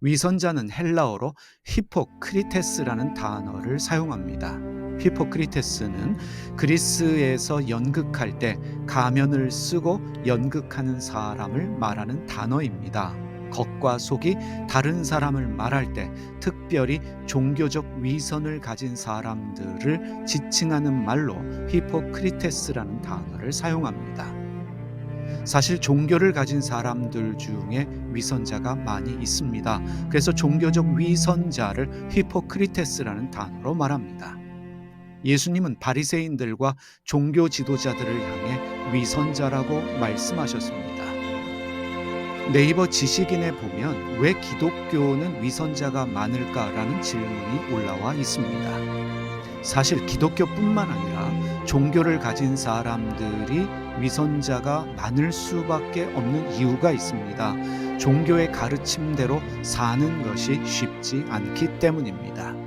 위선자는 헬라어로 히포크리테스라는 단어를 사용합니다. 히포크리테스는 그리스에서 연극할 때 가면을 쓰고 연극하는 사람을 말하는 단어입니다. 겉과 속이 다른 사람을 말할 때 특별히 종교적 위선을 가진 사람들을 지칭하는 말로 히포크리테스라는 단어를 사용합니다. 사실 종교를 가진 사람들 중에 위선자가 많이 있습니다. 그래서 종교적 위선자를 히포크리테스라는 단어로 말합니다. 예수님은 바리새인들과 종교 지도자들을 향해 위선자라고 말씀하셨습니다. 네이버 지식인에 보면 왜 기독교는 위선자가 많을까라는 질문이 올라와 있습니다. 사실 기독교뿐만 아니라 종교를 가진 사람들이 위선자가 많을 수밖에 없는 이유가 있습니다. 종교의 가르침대로 사는 것이 쉽지 않기 때문입니다.